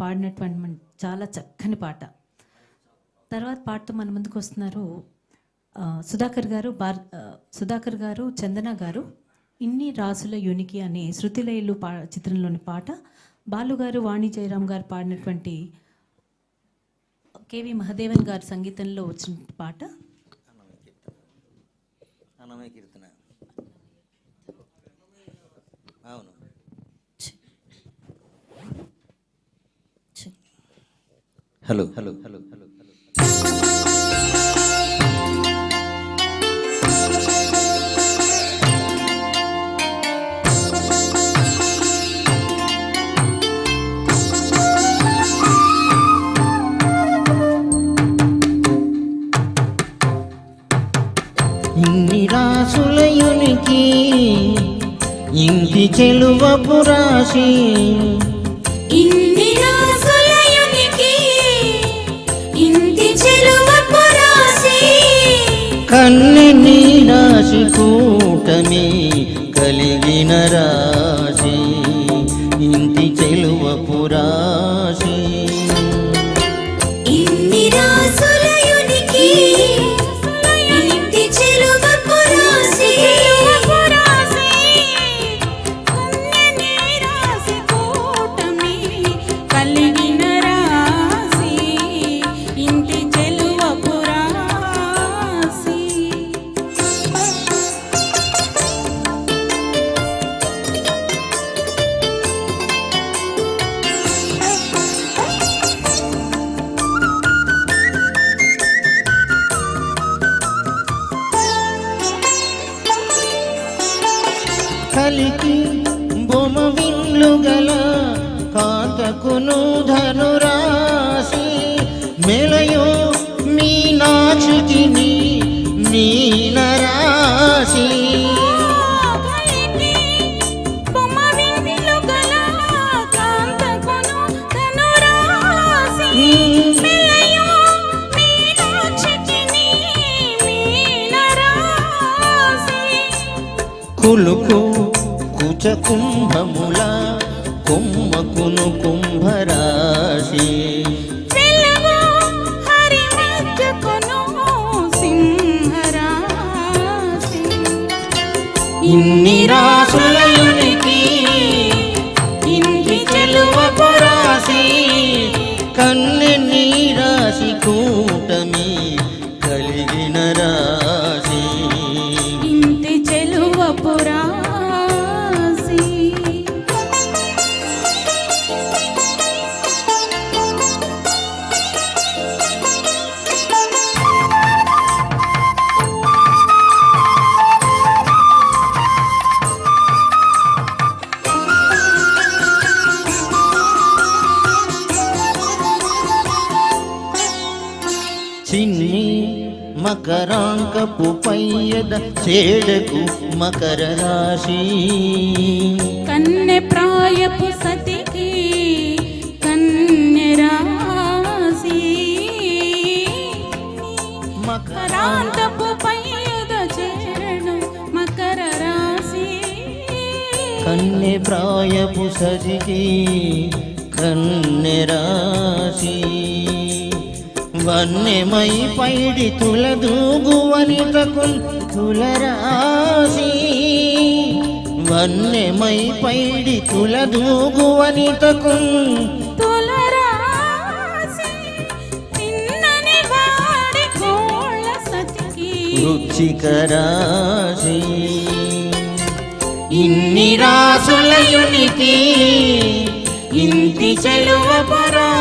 పాడినటువంటి చాలా చక్కని పాట. తర్వాత పాటతో మన ముందుకు వస్తున్నారు సుధాకర్ గారు భార్ సుధాకర్ గారు చందన గారు ఇన్ని రాసుల యునికి అనే శృతిలయలు పా చిత్రంలోని పాట. బాలుగారు వాణి జయరాం గారు పాడినటువంటి కేవి మహదేవన్ గారి సంగీతంలో వచ్చిన పాట. అవును. Hello hello hello hello hello ఇన్ని రాసులయునికి ఇంటి చెలువపు రాశి ఇన్ని కన్నె నీ రాశి కూటమి కలిగిన రా కలికి బొమ విల్లు గల కాంతకును బొమ్మ ధనురాసి మెలయో మీనాక్షికిని మీనరాసి కులుకు కుచ కుంభముల కొమ్మకును కుంభరాశి. ఇన్ని రాసులయునికి ఇంటి చెలువపు రాశి. కన్నె నీ రాశి కూటమి. మకరాంకపు పయ్యద చేడకు మకర రాశి కన్నె ప్రాయపు సతికి కన్నె రాసి మకరాంతపు పైద చేరడం మకర రాశి. కన్నె ప్రాయపు సజికి కన్నె రాశి. వన్నెమై పైడి తులదూగు వనితకున్ తులరాశి. వన్నెమై పైడి తులదూగు వనితకున్ తుల రాసి తిన్నని వాడి కోళ్ళ సతికి వృచ్చిక రాశి. ఇన్ని రాసులయునికి ఇంటి చెలువపు రాశి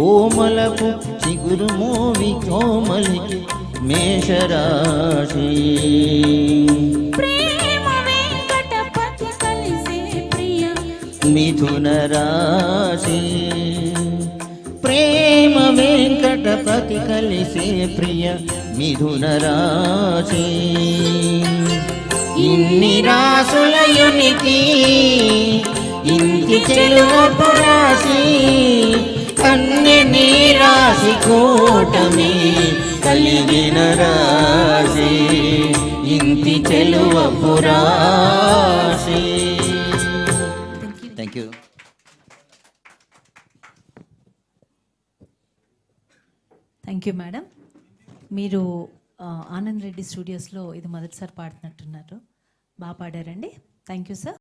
కోమలపు చిగురు మోవి కోమలికి మేషరాశి. మిథున రాశి. ప్రేమ వెంకటపతి కలిసే ప్రియ మిథున రాశి. ఇన్ని రాసులయునికి ఇంటి చెలువపు రాశి అన్ని నీ రాశి కూటమి కలిగిన రాశి. ఇంటి చెలువపు రాశి thank you thank you madam మీరు ఆనంద్ రెడ్డి స్టూడియోస్లో ఇది మొదటిసారి పాడుతున్నట్టున్నారు. బాగా పాడారండి. Thank you sir